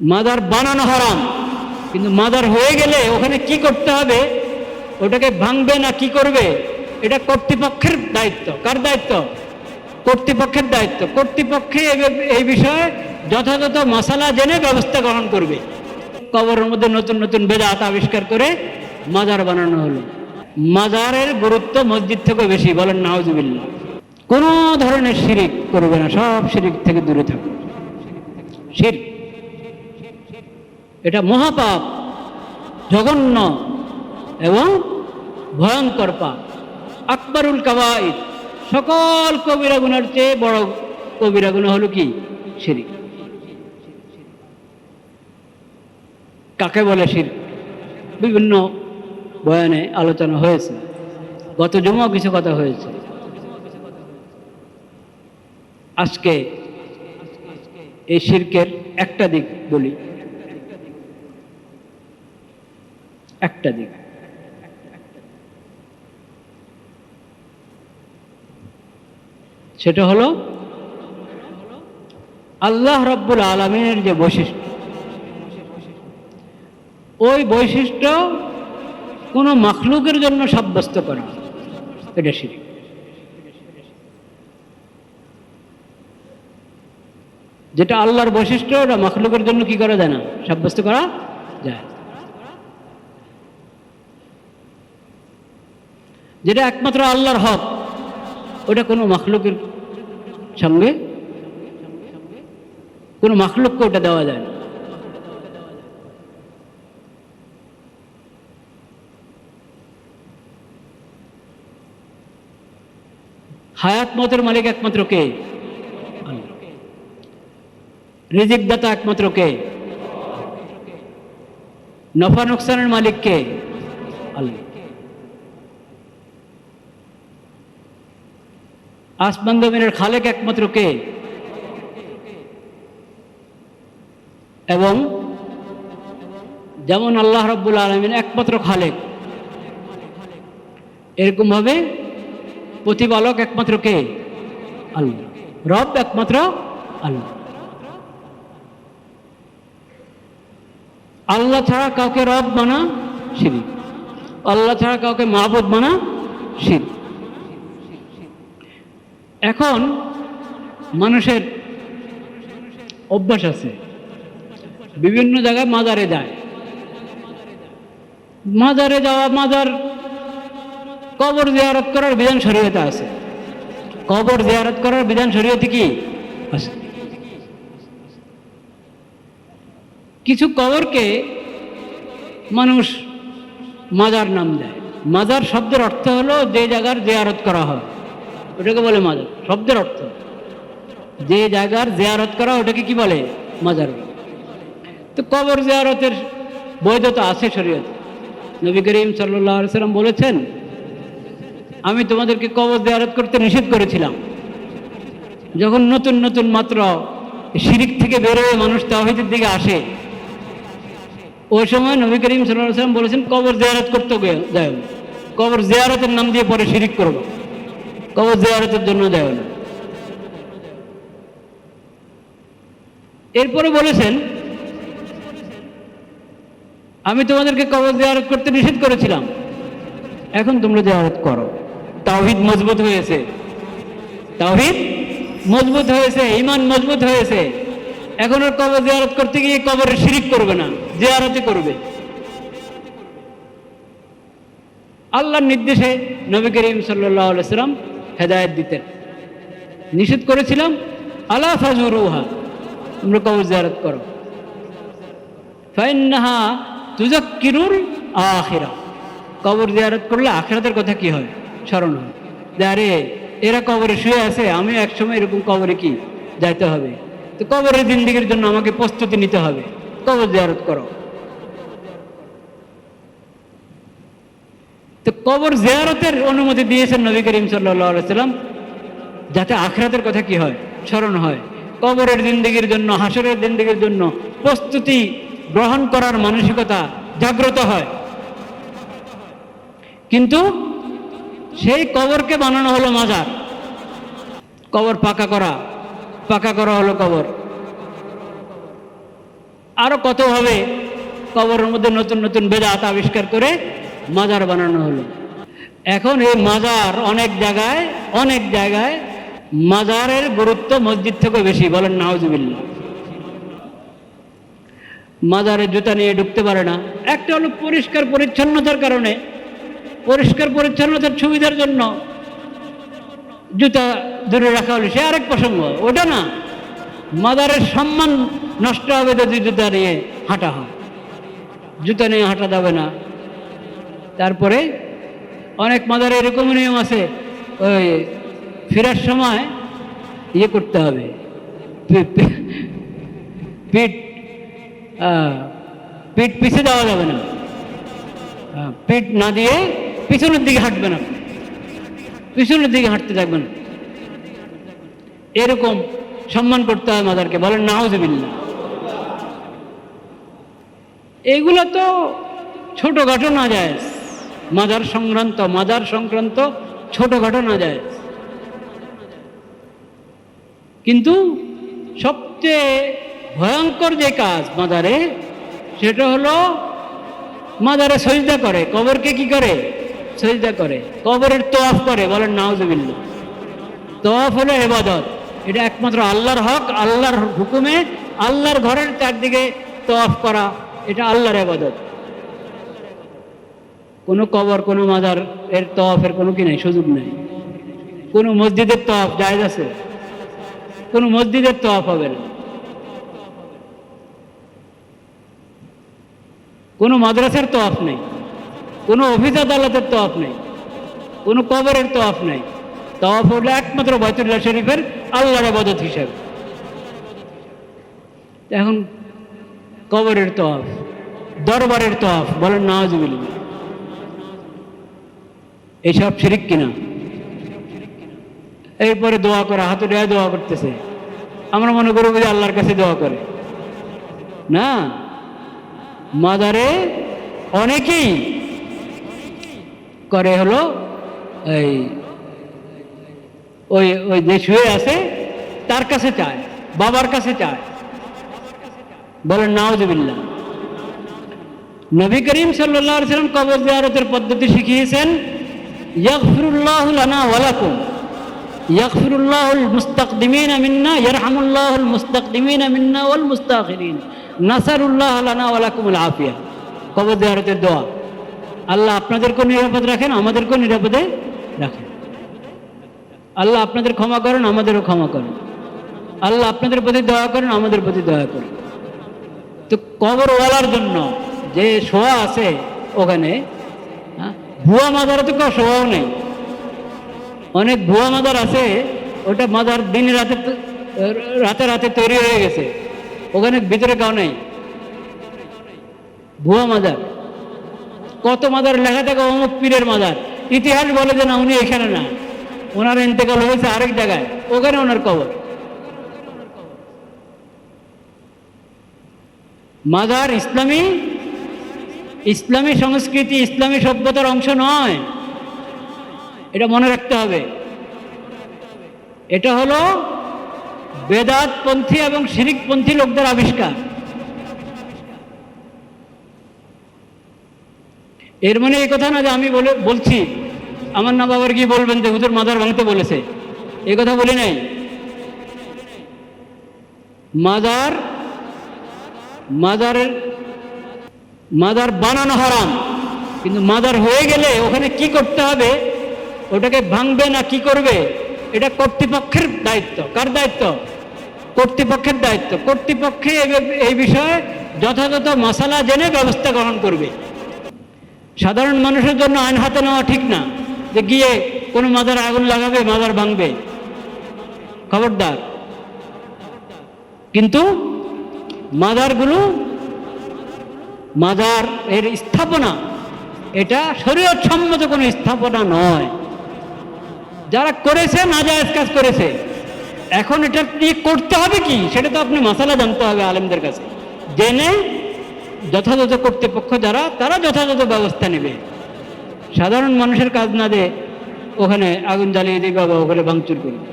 Mother বানানো হারাম। কিন্তু মাদার হয়ে গেলে ওখানে কি করতে হবে? ওটাকে ভাঙবে না কি করবে? এটা কর্তৃপক্ষের দায়িত্ব। কার দায়িত্ব? কর্তৃপক্ষের দায়িত্ব। কর্তৃপক্ষে এই বিষয়ে যথাযথ মশালা জেনে ব্যবস্থা গ্রহণ করবে। কবরের মধ্যে নতুন নতুন বেদাত আবিষ্কার করে মাজার বানানো হলো। মাজারের গুরুত্ব মসজিদ থেকে বেশি, বলেন নাহজুবিল্লা কোনো ধরনের শিরিক করবে না, সব শিরিক থেকে দূরে থাকবে শিরিক। এটা মহাপাপ, জঘন্য এবং ভয়ঙ্কর পাপ। আকবরুল কাবাইদ সকল কবিরা গুনার চেয়ে বড় কবিরা গুণা হলো কি? শিরিক। কাকে বলে শির বিভিন্ন বয়ানে আলোচনা হয়েছে। গত জমাও কিছু কথা হয়েছে। আজকে এই শিরকের একটা দিক বলি। একটা দিক। সেটা হলো আল্লাহ রব্বুল আলমিনের যে বৈশিষ্ট্য। ওই বৈশিষ্ট্য কোনো মাখলুকের জন্য সাব্যস্ত করা। এটা শিরিক। যেটা আল্লাহর বৈশিষ্ট্য, ওটা মাখলুকের জন্য কি করা যায় না? সাব্যস্ত করা যায়। যেটা একমাত্র আল্লাহর হক, ওটা কোনো মাখলুকের সঙ্গে, কোনো মাখলুককে ওটা দেওয়া যায় না। হায়াত মতের মালিক একমাত্র কে। রিজিক দাতা একমাত্র কে? নফা নোকসানের মালিক কে? আল্লাহ। আসমান জমিনের খালেক একমাত্র কে? এবং যেমন আল্লাহ রব্বুল আলমিন একমাত্র খালেক। এরকমভাবে প্রতিপালক একমাত্র কে? আল্লাহ। রব একমাত্র আল্লাহ। আল্লাহ ছাড়া কাউকে রব মানা শিরিক। আল্লাহ ছাড়া কাউকে মাহবুদ মানা শিরিক। এখন মানুষের অভ্যাস আছে। বিভিন্ন জায়গায় মাজারে যায়। মাজারে যাওয়া, মাজার কবর জিয়ারত করার বিধান শরীয়তে আছে। কবর জিয়ারত করার বিধান শরীয়তে কি? আছে। কিছু কবরকে মানুষ মাজার নাম দেয়। মাজার শব্দের অর্থ হলো যে জায়গার জিয়ারত করা হয়। ওটাকে বলে মাজার, শব্দের অর্থ। যে জায়গার জিয়ারত করা, ওটাকে কি বলে? মাজার। তো কবর জিয়ারতের বৈধতা আছে শরীয়তে। নবী করিম সাল্লাম বলেছেন, আমি তোমাদেরকে কবর জিয়ারত করতে নিষেধ করেছিলাম। যখন নতুন নতুন মাত্র শিরিক থেকে বেরোয় মানুষ তাহিদের দিকে আসে, ওই সময় নবী করিম সাল্লাহ সাল্লাম বলেছেন, কবর জেয়ারত করতে যায় কবর জিয়ারতের নাম দিয়ে পরে শিরিক করব কবর জিয়ারতের জন্য দেয় না। এরপরে বলেছেন, আমি তোমাদেরকে কবর জিয়ারত করতে নিষেধ করেছিলাম। এখন তোমরা জিয়ারত করো। তাওহিদ মজবুত হয়েছে। তাওহিদ মজবুত হয়েছে ইমান মজবুত হয়েছে। এখন আর কবর জিয়ারত করতে গিয়ে কবরে শিরিক করবে না, জিয়ারতে করবে। আল্লাহর নির্দেশে নবী করিম সাল্লাহ সাল্লাম হেদায়ত দিতেন। নিষেধ করেছিলাম, আলা ফাজুরুহা, তোমরা কবর জিয়ারত করো। ফাইন্নাহা তুজাক্কিরুল আখিরা। কবর জিয়ারত করলে আখিরাতের কথা কি হয়? স্মরণ হয়। যে আরে, এরা কবরে শুয়ে আছে, আমি একসময় এরকম কবরে কি? যাইতে হবে। তো কবরের জিন্দিগির জন্য আমাকে প্রস্তুতি নিতে হবে। কবর জিয়ারত করো। তো কবর জিয়ারতের অনুমতি দিয়েছেন নবী করিম সাল্লাম যাতে আখরাতের কথা কি হয়? স্মরণ হয়। কবরের জিন্দগির জন্য হাসরের জিন্দগির জন্য প্রস্তুতি গ্রহণ করার মানসিকতা জাগ্রত হয়। কিন্তু সেই কবরকে বানানো হলো মাজার। কবর পাকা করা পাকা করা হলো কবর। আরও কতভাবে কবরের মধ্যে নতুন নতুন বেদাত আবিষ্কার করে মাজার বানানো হলো। এখন এই মাজার অনেক জায়গায় অনেক জায়গায় মাজারের গুরুত্ব মসজিদ থেকে বেশি, বলেন নাওজুবিল্লা মাজারে জুতা নিয়ে ঢুকতে পারে না। একটা হলো পরিষ্কার পরিচ্ছন্নতার কারণে। পরিষ্কার পরিচ্ছন্নতার সুবিধার জন্য জুতা দূরে রাখা হলো। সে আরেক প্রসঙ্গ, ওটা না মাদারের সম্মান নষ্ট হবে যদি জুতা নিয়ে হাঁটা হয়। জুতা নিয়ে হাঁটা যাবে না। তারপরে অনেক মাদারে এরকম নিয়ম আছে, ওই ফেরার সময় ইয়ে করতে হবে। পিঠ পিঠ পিছে দেওয়া যাবে না। পিঠ না দিয়ে পিছনের দিকে হাঁটবে না পিছনের দিকে হাঁটতে থাকবেন। এরকম সম্মান করতে হয় মাদারকে, বলেন নাহজবিল্লা এইগুলো তো ছোটোখাটো না যায় মাদার সংক্রান্ত মাদার সংক্রান্ত ছোটোখাটো না যায়। কিন্তু সবচেয়ে ভয়ঙ্কর যে কাজ মাদারে সেটা হলো মাদারে সজদা করে। কবরকে কি করে? সজদা করে। কবরের তোয়াফ করে। বলেন নাউজুবিল্লা তোয়াফ হলো এবাদত এটা একমাত্র আল্লাহর হক, আল্লাহর হুকুমে, আল্লাহর ঘরের চারদিকে তোয়াফ করা। এটা আল্লাহর এবাদত কোনো কবর, কোনো মাদার এর তওয়াফের কোনো কি নাই, সুযোগ নেই। কোনো মসজিদের তওয়াফ জায়েজ আছে? কোনো মসজিদের তওয়াফ হবে না। কোনো মাদ্রাসার তওয়াফ নেই, কোনো অফিস আদালতের তওয়াফ নেই, কোনো কবরের তওয়াফ নেই। তওয়াফ হলো একমাত্র বাইতুল্লাহ শরীফের আল্লাহর আবাদত হিসাবে। এখন কবরের তওয়াফ, দরবারের তওয়াফ, বলেন নওয়াজবিল্লা এইসব শিরিক কিনা? এরপরে দোয়া করে, হাতে দেয়া দোয়া করতেছে। আমরা মনে করব যে আল্লাহর কাছে দোয়া করে। না? মাদারে অনেকেই করে হলো এই, ওই ওই যে শুয়ে আছে, তার কাছে চায়, বাবার কাছে চায়। বলেন নাওজবিল্লা নবী করিম সাল্লাহ সাল্লাম কবর জিয়ারতের পদ্ধতি শিখিয়েছেন। ইয়াগফিরুল্লাহ লানা ওয়ালাকুম ইয়াগফিরুল্লাহুল মুস্তাকদিমিন মিন্না ইয়ারহামুল্লাহুল মুস্তাকদিমিন মিন্না ওয়াল মুস্তাখিরিন। নাসারুল্লাহ লানা ওয়ালাকুমুল আফিয়া। কবর জিয়ারতের দোয়া। আল্লাহ আপনাদেরকেও নিরাপদ রাখেন আমাদেরকেও নিরাপদে রাখেন। আল্লাহ আপনাদের ক্ষমা করেন আমাদেরও ক্ষমা করেন। আল্লাহ আপনাদের প্রতি দয়া করেন আমাদের প্রতি দয়া করেন। তো কবরওয়ালার জন্য যে শোয়া আছে ওখানে হ্যাঁ, ভুয়া মাদারে তো কেউ শোয়াও নেই। অনেক ভুয়া মাদার আছে, ওটা মাদার দিন রাতে রাতে রাতে তৈরি হয়ে গেছে। ওখানে ভিতরে কেউ নেই। ভুয়া মাদার। কত মাদার লেখা থাকে, অমুক পীরের মাদার। ইতিহাস বলে যে না, উনি এখানে না। ওনার ইন্তেকাল হয়েছে আরেক জায়গায়। ওখানে ওনার কবর। মাদার ইসলামী ইসলামী সংস্কৃতি, ইসলামী সভ্যতার অংশ নয়। এটা মনে রাখতে হবে। এটা হলো বেদাতপন্থী এবং শিরিকপন্থী লোকদের আবিষ্কার। এর মানে এই কথা না যে আমি বলে, বলছি। আমার না বাবার গিয়ে বলবেন যে হুজুর মাদার ভাঙতে বলেছে। এই কথা বলি নাই। মাদার, মাদারের মাদার বানানো হারাম। কিন্তু মাদার হয়ে গেলে ওখানে কি করতে হবে? ওটাকে ভাঙবে না কি করবে? এটা কর্তৃপক্ষের দায়িত্ব। কার দায়িত্ব? কর্তৃপক্ষের দায়িত্ব। কর্তৃপক্ষে এই বিষয়ে যথাযথ মশালা জেনে ব্যবস্থা গ্রহণ করবে। সাধারণ মানুষের জন্য আইন হাতে নেওয়া ঠিক না যে গিয়ে কোনো মাদার আগুন লাগাবে, মাদার ভাঙবে। খবরদার। কিন্তু মাদারগুলো মাদার এর স্থাপনা, এটা শরীয়ত সম্মত কোনো স্থাপনা নয়। যারা করেছে, নাজায়েজ কাজ করেছে, এখন এটা নিয়ে করতে হবে কি? সেটা তো আপনি মশালা জানতে হবে আলেমদের কাছে। জেনে যথাযথ কর্তৃপক্ষ যারা, তারা যথাযথ ব্যবস্থা নেবে। সাধারণ মানুষের কাজ না দিয়ে ওখানে আগুন জ্বালিয়ে দিবে বা ওখানে ভাঙচুর করবে।